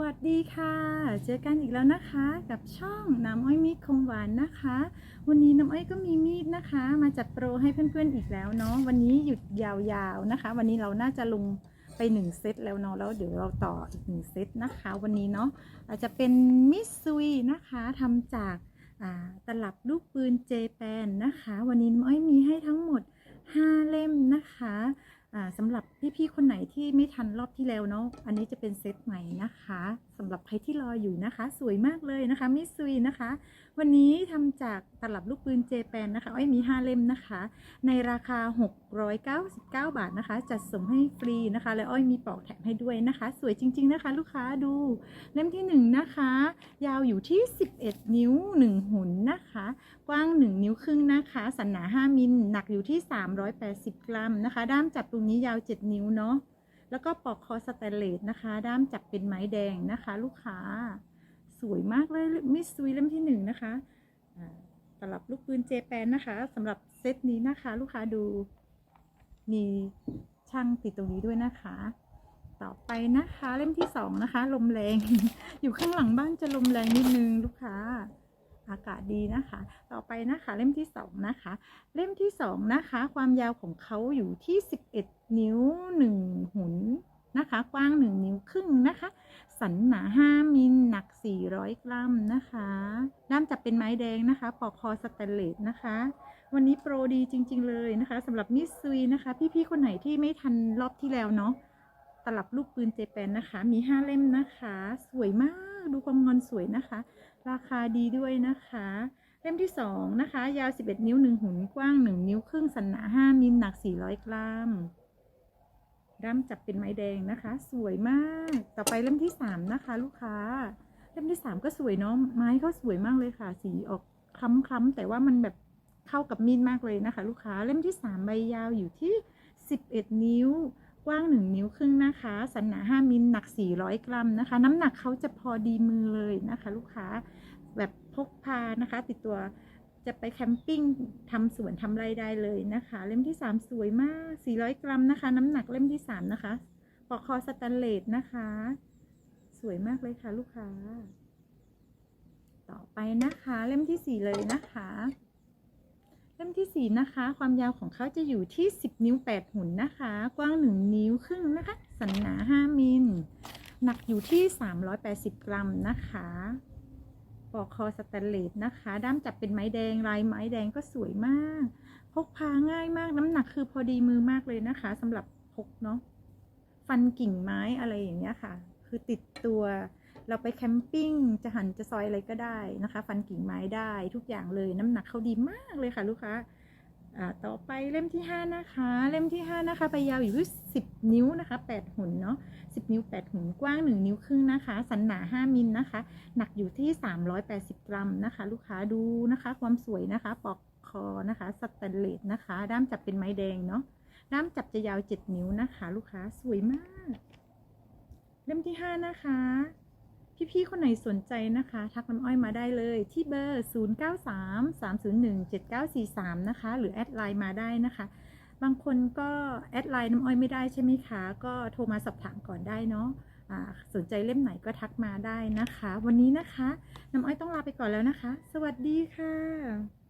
วัสดีค่ะ เจอกันอีกแล้วนะคะ กับช่องน้ำอ้อยมีดคมหวานนะคะ วันนี้น้ำอ้อยก็มีมีดนะคะ มาจัดโปรให้เพื่อนๆอีกแล้วเนาะวันนี้หยุดยาวๆนะคะ วันนี้เราน่าจะลงไปหนึ่งเซตแล้วเนาะแล้วเดี๋ยวเราต่ออีกหนึ่งเซตนะคะ วันนี้เนาะอาจจะเป็นมิสซุยนะคะทำจากาตลับลูกปืนเจแปนนะคะ วันนี้น้ำอ้อยมีให้ทั้งหมด 5 เล่มนะคะ สำหรับพี่ๆคนไหนที่ไม่ทันรอบที่แล้วเนาะอันนี้จะเป็นเซตใหม่นะคะสำหรับใครที่รออยู่นะคะ สวยมากเลยนะคะมิซุยนะคะ วันนี้ทำจากตลับลูกปืนเจแปนนะคะอ้อยมี 5 เล่มนะคะ ในราคา 699 บาทนะคะ จัดส่งให้ฟรีนะคะ และอ้อยมีปลอกแถมให้ด้วยนะคะ สวยจริง ๆนะคะ ลูกค้าดูเล่มที่ 1 นะคะ ยาวอยู่ที่ 11 นิ้ว 1 หุ่นนะคะ กว้าง 1 นิ้วครึ่งนะคะ สันหนา 5 มิลหนักอยู่ที่ 380 กรัมนะคะ ด้ามจับตรงนี้ยาว 7 นิ้วเนาะแล้วก็ปอกคอสแตนเลสนะคะ ด้ามจับเป็นไม้แดงนะคะ ลูกค้า สวยมากเลยมิสซุยเล่มที่หนึ่งนะคะสำหรับลูกปืนเจแปนนะคะสำหรับเซตนี้นะคะ ลูกค้าดูมีช่างติดตรงนี้ด้วยนะคะ ต่อไปนะคะเล่มที่สองนะคะ ลมแรง อยู่ข้างหลังบ้านจะลมแรงนิดนึงลูกค้า อากาศดีนะคะ ต่อไปนะคะเล่มที่สองนะคะ เล่มที่สองนะคะ ความยาวของเขาอยู่ที่ 11 นิ้ว 1 หุนนะคะ กว้าง 1 นิ้วครึ่งนะคะ สันหนา 5 มิลหนัก 400 กรัมนะคะด้ามจับเป็นไม้แดงนะคะ ปอกคอสแตนเลสนะคะ วันนี้โปรดีจริง ๆ เลยนะคะสำหรับมิสซุยนะคะ พี่ ๆ คนไหนที่ไม่ทันรอบที่แล้วเนาะ ตลับลูกปืนเจแปนนะคะ มี 5 เล่มนะคะ สวยมากดูความงอนสวยนะคะ ราคาดีด้วยนะคะ เล่มที่ 2 นะคะ ยาว 11 นิ้ว 1 หุนกว้าง 1 นิ้วครึ่งสันหนา 5มิลหนัก 400 กรัมด้ามจับเป็นไม้แดงนะคะ สวยมาก ต่อไปเล่มที่ 3 นะคะ ลูกค้า เล่มที่ 3 ก็สวยเนาะไม้เขาสวยมากเลยค่ะ สีออกคล้ำๆแต่ว่ามันแบบเข้ากับมีดมากเลยนะคะ ลูกค้าเล่มที่ 3 ใบยาวอยู่ที่ 11 นิ้ว กว้าง 1 นิ้วครึ่งนะคะ สันหนา 5 มิลหนัก 400 กรัมนะคะ น้ำหนักเขาจะพอดีมือเลยนะคะ ลูกค้าแบบพกพานะคะ ติดตัวจะไปแคมปิ้งทำสวนทำไรได้เลยนะคะ เล่มที่ 3 สวยมาก 400 กรัมนะคะ น้ำหนักเล่มที่ 3 นะคะปอกคอสแตนเลสนะคะ สวยมากเลยค่ะ ลูกค้า ต่อไปนะคะ เล่มที่ 4 เลยนะคะ เล่มที่ 4 นะคะ ความยาวของเขาจะอยู่ที่ 10 นิ้ว 8 หุ่นนะคะ กว้าง 1 นิ้วครึ่งนะคะ สันหนา 5 มิล หนักอยู่ที่ 380 กรัมนะคะปอกคอสแตนเลสนะคะ ด้ามจับเป็นไม้แดง ลายไม้แดงก็สวยมาก พกพาง่ายมาก น้ำหนักคือพอดีมือมากเลยนะคะสำหรับพกเนาะ ฟันกิ่งไม้อะไรอย่างเงี้ยค่ะ คือติดตัว เราไปแคมปิ้งจะหันจะซอยอะไรก็ได้นะคะ ฟันกิ่งไม้ได้ทุกอย่างเลยน้ำหนักเขาดีมากเลยค่ะลูกค้าอ่าต่อไปเล่มที่ 5 นะคะ เล่มที่ 5 นะคะใบยาวอยู่ที่10 นิ้วนะคะ 8 หุ่นเนาะ10 นิ้ว 8 หุ่นกว้าง 1 นิ้วครึ่งนะคะ สันหนา 5 มิลนะคะ หนักอยู่ที่ 380 กรัมนะคะ ลูกค้าดูนะคะ ความสวยนะคะ ปอกคอนะคะสแตนเลสนะคะ ด้ามจับเป็นไม้แดงเนาะด้ามจับจะยาว 7 นิ้วนะคะ ลูกค้าสวยมาก เล่มที่ 5 นะคะ พี่ๆ คนไหนสนใจนะคะ ทักน้ำอ้อยมาได้เลยที่เบอร์ 0933017943 นะคะ หรือแอดไลน์มาได้นะคะ บางคนก็แอดไลน์น้ำอ้อยไม่ได้ใช่ไหมคะ ก็โทรมาสอบถามก่อนได้เนาะสนใจเล่มไหนก็ทักมาได้นะคะ วันนี้นะคะ น้ำอ้อยต้องลาไปก่อนแล้วนะคะ สวัสดีค่ะ